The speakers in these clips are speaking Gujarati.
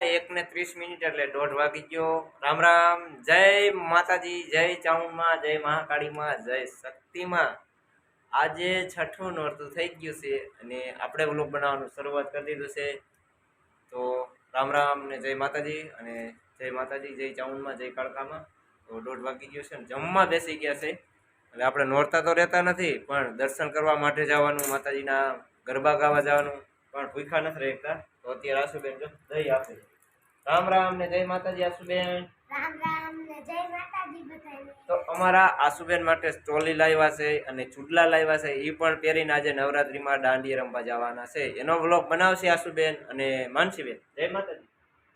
એક ને ત્રીસ મિનિટ એટલે દોઢ વાગી ગયો. રામ રામ. જય માતાજી, જય ચામુંડમાં જય મહાકાળીમાં, જય શક્તિમાં. આજે છઠ્ઠું નોરતું થઈ ગયું છે અને આપણે વ્લોગ બનાવવાનું શરૂઆત કરી દીધું છે. તો રામ રામ ને જય માતાજી અને જય માતાજી, જય ચામુંડમાં જય કાળકામાં. તો દોઢ વાગી ગયો છે જમવા બેસી ગયા છે. એટલે આપણે નોરતા તો રહેતા નથી, પણ દર્શન કરવા માટે જવાનું, માતાજીના ગરબા ગાવા જવાનું, પણ ભૂખા નથી રહેતા. તો અત્યારે આશુબેન જો, દહીં આપે. રામ રામ ને જય માતાજી આશુબેન રામ રામ ને જય માતાજી બધાને. તો અમારા આશુબેન માટે સ્ટોલી લાવ્યા છે અને ચૂડલા લાવ્યા છે. એ પણ પહેરીને આજે નવરાત્રીમાં દાંડી રમવા જવાના છે. એનો વ્લોગ બનાવશે આશુબેન અને માનસીબેન. જય માતાજી.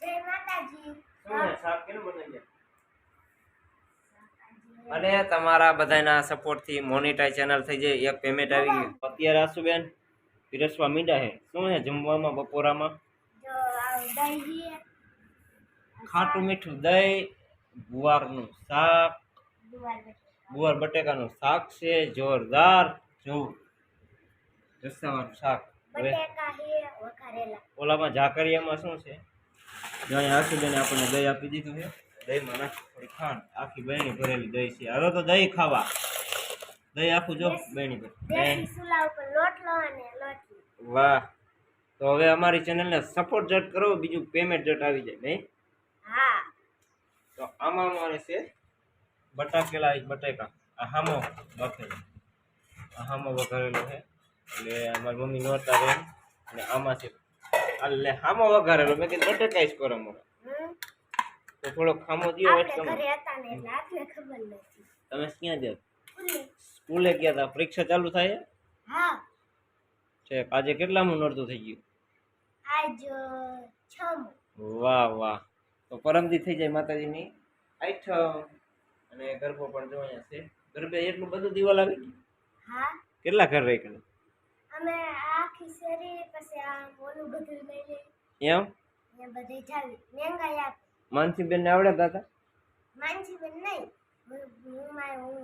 જય માતાજી. શું? કેનું બનાવ્યા? અને તમારા બધાના સપોર્ટથી મોનિટાઈ ચેનલ થઈ જાય એક પેમેન્ટ આવી ગયું. અત્યારે આશુબેન પીરસવા મીંડા હે શું છે જમવામાં બપોરામાં? ખાટું મીઠું દહીં ગુવારનું શાક. ગુવાર બટેકાનું શાક છે જોરદાર. જોવું રસ્તાવાનું શાક. ઓલામાં ઝાકરિયામાં શું છે? દહીં આશુબેન આપણને દહીં આપી દીધું છે. દહીંમાં નાખી થોડી ખાંડ. આખી બહેણી ભરેલી દહીં છે. હવે તો દહીં ખાવા. દહીં આખું જો બહેણી ભરે. વાહ. તો હવે અમારી ચેનલને સપોર્ટ જટ કરો. બીજું પેમેન્ટ જટ આવી જાય. નહીં? હા. તો આમાં અમારે છે બટાકેલા બટેકા. આ હામો બફેલો આ હામો વઘારેલો છે. એટલે અમારી મમ્મી નહોતા રહે. અને આમાં છે એટલે હામો વઘારેલો. મેં કીધું બટેકા જ કરો અમારે. તો થોડો ખામો દિયો હોય એટલે નથી. તમે ક્યાં જાવ સ્કૂલે. ગયા હતા પરીક્ષા ચાલુ થાય? હા. છે. આજે કેટલામું નોરતું થઈ ગયું? આજ છમ. વાહ વાહ. તો પરમદી થઈ જાય માતાજીની. આઠમ અને ગરબો પણ જો અહીંયા છે. ગરબે એટલું બધું દિવાલ આવી ગયું? હા. કેટલા ઘર રહી ગયું અમે આખી શેરી પછી આ ઓલું બધું લઈ લઈ એમ? ને બધે મેંગાઈ આપે માનસીબેનને આવડે દાદા માનસીબેન નહીં. હું હું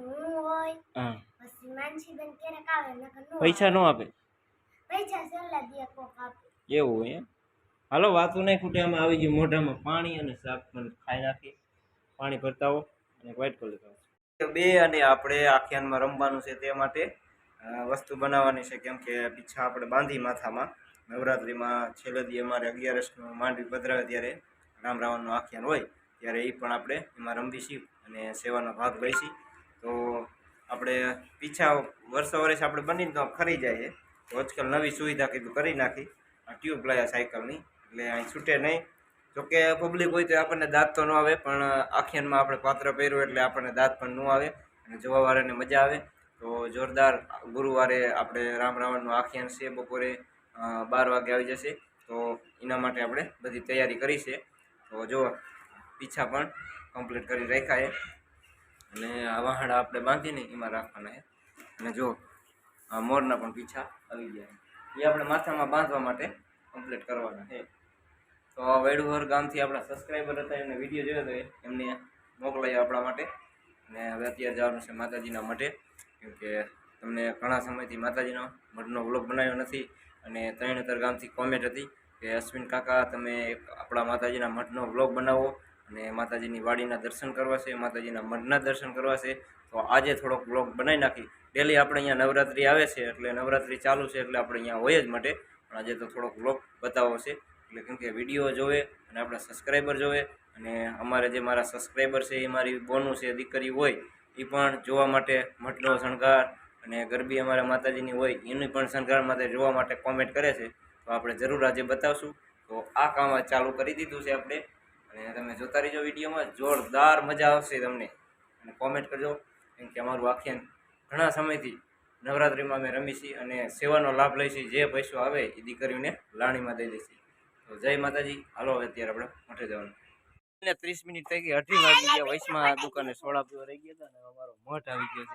હું હોય. હા. પછી માનસીબેન ક્યારેક આવે નકર નો પૈસા ન આપે? પૈસા છેલ્લા દે કોક આપે. એવું એમ? હાલો, વાતું નહીં ખૂટે, આમાં આવી ગયું મોઢામાં પાણી અને શાક પણ ખાઈ નાખી. પાણી ભરતા અને વ્હાઈટ કલર બે અને આપણે આખ્યાનમાં રમવાનું છે તે માટે વસ્તુ બનાવવાની છે કેમ કે પીછા આપણે બાંધી માથામાં. નવરાત્રિમાં છેલ્લે દી અમારે અગિયારસનું માંડવી પધરાવે ત્યારે રામ રાવણનું આખ્યાન હોય, ત્યારે એ પણ આપણે એમાં રમવીશી અને સેવાનો ભાગ લઈશી તો આપણે પીછા વર્ષો વર્ષ આપણે બની તો ખરી જાય તો આજકાલ નવી સુવિધા કીધું કરી નાખી. ટ્યુબ લાયા સાયકલની. એટલે અહીં છૂટે નહીં. જોકે પબ્લિક હોય તો આપણને દાંત તો ન આવે, પણ આખ્યાનમાં આપણે પાત્ર પહેર્યું એટલે આપણને દાંત પણ ન આવે અને જોવાવાળાને મજા આવે. તો જોરદાર ગુરુવારે આપણે રામ રાવણનું આખ્યાન છે, બપોરે બાર વાગે આવી જશે. તો એના માટે આપણે બધી તૈયારી કરી છે. તો જો, પીછા પણ કમ્પ્લીટ કરી રાખ્યા અને આ વાહડા આપણે બાંધીને એમાં રાખવાના છે. અને જો મોરના પણ પીછા આવી ગયા એ આપણે માથામાં બાંધવા માટે કમ્પ્લીટ કરવાના છે. તો આ વેડુવર ગામથી આપણા સબસ્ક્રાઈબર હતા, એમને વીડિયો જોયો તો એમને મોકલાયો આપણા માટે. અને હવે અત્યારે જવાનું છે માતાજીના માટે કેમકે તમને ઘણા સમયથી માતાજીનો મઢનો વ્લોગ બનાવ્યો નથી અને ત્રણેતર ગામથી કોમેન્ટ હતી કે, અશ્વિન કાકા, તમે આપણા માતાજીના મઠનો વ્લોગ બનાવો અને માતાજીની વાડીના દર્શન કરવા છે, માતાજીના મઢના દર્શન કરવા છે. તો આજે થોડોક વ્લોગ બનાવી નાખી. ડેલી આપણે અહીંયા નવરાત્રિ આવે છે, એટલે નવરાત્રિ ચાલુ છે, એટલે આપણે અહીંયા હોય જ માટે પણ આજે તો થોડોક વ્લોગ બતાવો છે. એટલે કેમ કે વીડિયો જોવે અને આપણા સબસ્ક્રાઈબર જોવે અને અમારે જે મારા સબસ્ક્રાઈબર છે, એ મારી બોનું છે, દીકરી હોય એ પણ જોવા માટે મઠનો શણગાર અને ગરબી અમારા માતાજીની હોય, એની પણ શણગાર માટે જોવા માટે કોમેન્ટ કરે છે. તો આપણે જરૂર આજે બતાવશું. તો આ કામ ચાલુ કરી દીધું છે આપણે. અને તમે જોતા રહીજો વિડીયોમાં. જોરદાર મજા આવશે તમને. અને કોમેન્ટ કરજો. કેમ કે અમારું આખ્યાન ઘણા સમયથી નવરાત્રિમાં અમે રમી છીએ અને સેવાનો લાભ લઈશી. જે પૈસો આવે એ દીકરીઓને લાણીમાં દઈ દઈશી. તો જય માતાજી. હાલો હવે અત્યારે આપણે મઠે જવાનું. ને ત્રીસ મિનિટ થઈ ગઈ, અઢી વાગી ગયા. વૈશમાં દુકાને સોડા પીવા રહી ગયા હતા ને અમારો મઠ આવી ગયો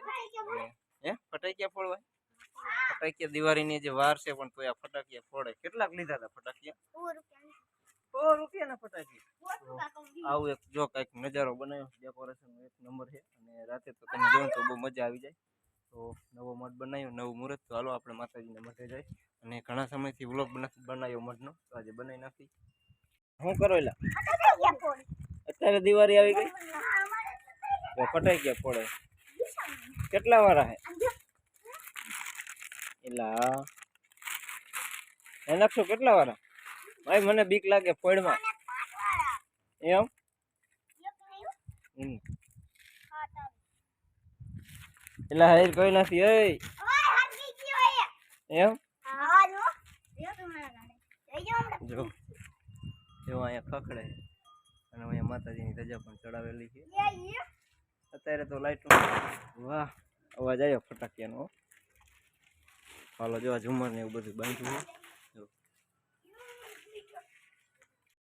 છે. હે? ફટાકિયા ફોડવાય ફટાકિયા દિવાળીની જે વાર છે પણ તોય આ ફટાકિયા ફોડે. કેટલાક લીધા હતા ફટાકિયા? સો રૂપિયા સો રૂપિયાના ફટાકિયા. આવું એક જો કંઈક નજારો બનાવ્યો ડેકોરેશનનો એક નંબર છે. અને રાતે તો તમે જોયું તો બહુ મજા આવી જાય. તો નવો મઠ બનાવ્યો નવું મુહૂર્ત. તો હાલો આપણે માતાજીના મઠે જાય અને ઘણા સમયથી વ્લોગ બનાવ્યો મઠનો તો આજે બનાવી નાખી. શું કરો એલા? અત્યારે દિવાળી આવી ગઈ. કટાઈ ગયા ફોડે. કેટલા વાળા હે? એલા. એ નકશો કેટલા વાળા ભાઈ મને બીક લાગે ફોડમાં. એમ? હમ. હા તો એલા હાઈ કોઈ નથી ઓય. એમ? જો. જો અહીંયા ખખડે. અને અહીંયા માતાજીની ધજા પણ ચડાવેલી છે. અત્યારે તો લાઈટ વાહ અવાજ આવ્યો ફટાકિયાનો. હાલો જો આ ઝુમર ને એવું બધું બાંધ્યું છે જો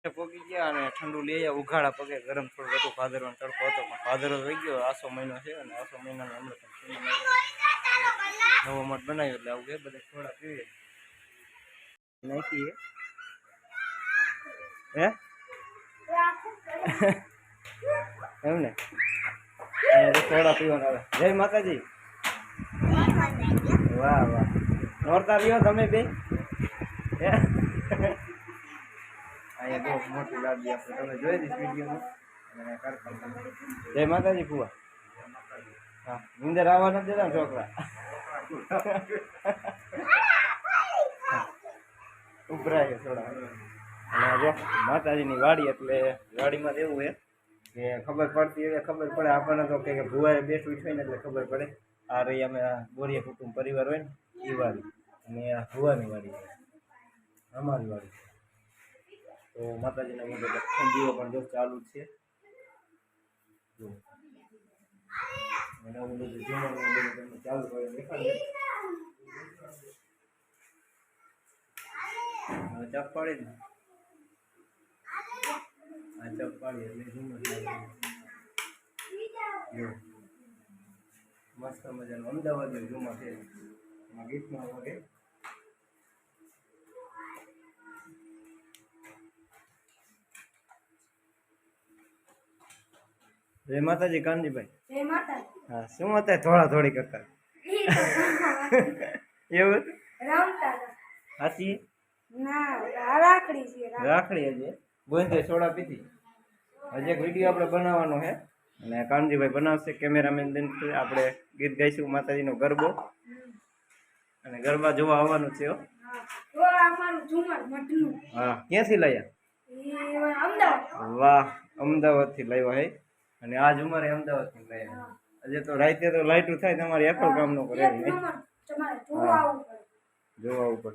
પોકી ગયા અને ઠંડુ લઈ આવ્યા. ઉઘાડા પગે ગરમ થોડું હતું ફાધરો તડકો હતો, પણ ભાદરો થઈ ગયો. આસો મહિનો છે અને આસો મહિનાનો હમણાં પણ નવો મઠ બનાવ્યો એટલે આવું કે બધા થોડા પીએ નાખીએ. હે? એમ ને? અહીંયા પીવાના આવે જય માતાજી. વાહ વાહ. નોરતા રહ્યો તમે બે. હે? અહીંયા બહુ મોટી લાગી આપણે તમે જોઈ દઈશ વિડીયોમાં. અને જય માતાજી ફુવા. હા નીંદર આવવા નથી દેતા ને છોકરા. ઉભરાય થોડા. અને જો માતાજીની વાડી એટલે વાડીમાં એવું છે કે ખબર પડતી એટલે ખબર પડે. આપણને તો કે ભુવાએ બેઠું છે ને એટલે ખબર પડે. આ રહી અમે બોરિયા કુટુંબ પરિવાર હોય ને એ વાડી. અને આ ભુવાની વાડી. અમારી વાડી. તો માતાજીના મોઢે ઠંડીઓ પણ જો ચાલુ છે. જો. અને આવું બધું જમવાનું તમને ચાલુ કરે દેખાડે હવે ચપ પાડી ને આ ચપ પાડી એટલે મસ્ત મજાનું અમદાવાદ ઝુમર છે. એમાં જય માતાજી કાનજીભાઈ. જય હા શું હતા થોડા થોડી કરતા એવું? રમતા ના રાખડી છે રાખડી. હજી? સોડા પીધી. હજી એક વીડિયો આપણે બનાવવાનો છે અને કાનજીભાઈ બનાવશે કેમેરામેન આપણે ગીત ગાઈશું માતાજીનો ગરબો. અને ગરબા જોવા આવવાનું છે હો. ક્યાંથી લાયા? અમદાવાદ. વાહ અમદાવાદથી લાવ્યા હે. અને આજ ઉંમરે અમદાવાદથી લઈ આજે તો રાતે તો લાઈટું થાય તમારે એકલ કામ ન. કરે જોવા ઉપર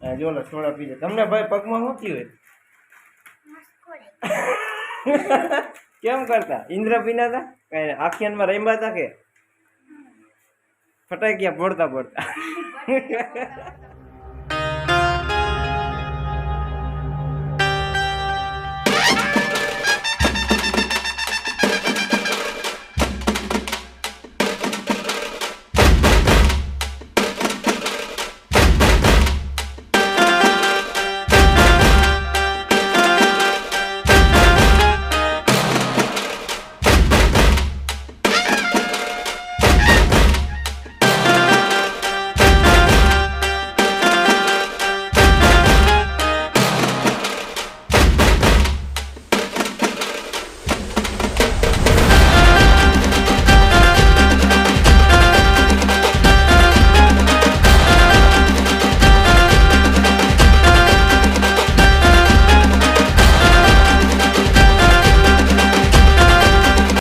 જો લે સોડા પીજે. તમને ભાઈ પગમાં શું થયું હોય. કેમ કરતા? ઇન્દ્ર પીના હતા કઈ આખિયાનમાં રમ્યા હતા કે? ફટાકિયા પડતા પડતા